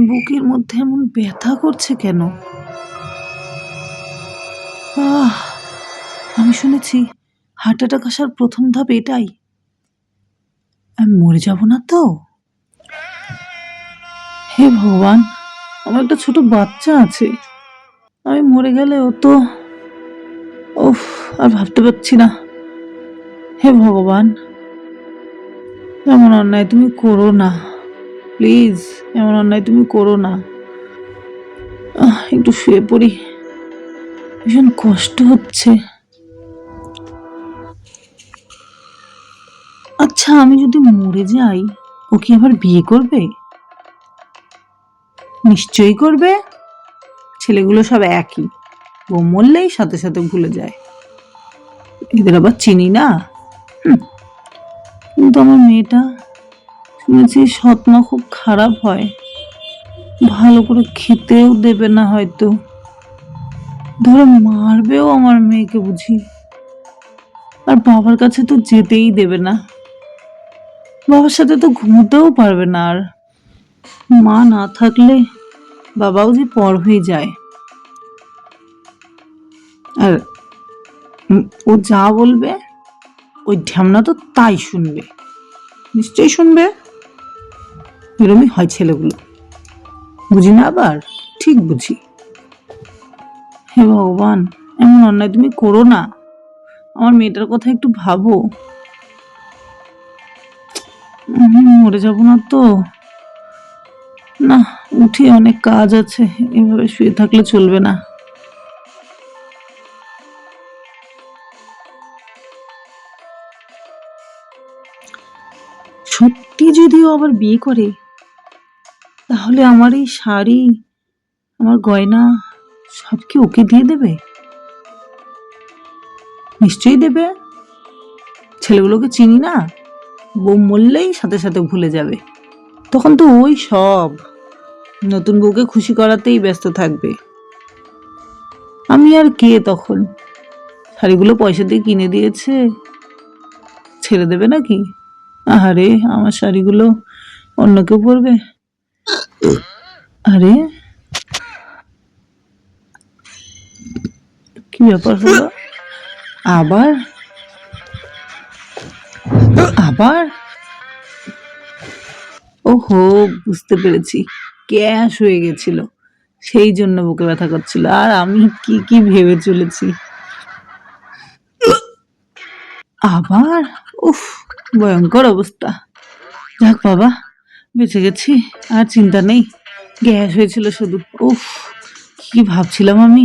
বুকের মধ্যে এমন ব্যথা করছে কেন? আহ, আমি শুনেছি হার্ট অ্যাটাক আসার প্রথম ধাপ এটাই। আমি মরে যাব না তো? হে ভগবান, আমার একটা ছোট বাচ্চা আছে। আমি মরে গেলে ও তো, উফ, আর ভাবতে পারছি না। হে ভগবান, এমন অন্যায় তুমি করো না। প্লিজ, এমন অন্যায় তুমি করো না। একটু শুয়ে পড়ি। ভীষণ কষ্ট হচ্ছে। আচ্ছা আমি যদি মরে যাই, ও কি আবার বিয়ে করবে? নিশ্চয়ই করবে। ছেলেগুলো সব একই। ও মরলেই সাথে সাথে ভুলে যায়। এদের আবার চিনি না? কিন্তু আমার মেয়েটা শুনেছি সৎমা খুব খারাপ হয়। ভালো করে খেতেও দেবে না হয়তো। ধরো মারবেও আমার মেয়েকে বুঝি। আর বাবার কাছে তো যেতেই দেবে না। বাবার সাথে তো ঘুমোতেও পারবে না আর। মা না থাকলে বাবাও যে পর হয়ে যায়। আর ও যা বলবে, ওই ঢ্যামনা তো তাই শুনবে। নিশ্চয়ই শুনবে। এরমই হয় ছেলেগুলো। বুঝি না আবার? ঠিক বুঝি। হে ভগবান এমন অন্যায় তুমি করো না। আমার মেয়েটার কথা একটু ভাবো। উম, মরে যাব না তো? না উঠি অনেক কাজ আছে এভাবে শুয়ে থাকলে চলবে না। সত্যি যদি ও আবার বিয়ে করে তাহলে আমার এই শাড়ি, আমার গয়না সব কি ওকে দিয়ে দেবে? নিশ্চয়ই দেবে। ছেলেগুলোকে চিনি না? বউ মরলেই সাথে সাথে ভুলে যাবে। তখন তো ওই সব নতুন বউকে খুশি করাতেই ব্যস্ত থাকবে। আমি আর কে তখন? শাড়িগুলো পয়সা দিয়ে কিনে দিয়েছে। ছেড়ে দেবে নাকি? আরে আমার শাড়িগুলো অন্য কেউ পরবে? আরে? কি ব্যাপার হলো? আবার? আবার? ওহো, বুঝতে পেরেছি। ক্যাশ হয়ে গেছিল। সেই জন্য বুকে ব্যথা করছিল। আর আমি কি কি ভেবে চলেছি? আবার? উফ, ভয়ঙ্কর অবস্থা। যাক বাবা। বেঁচে গেছি আর চিন্তা নেই। গ্যাস হয়েছিল শুধু। উফ কি ভাবছিলাম আমি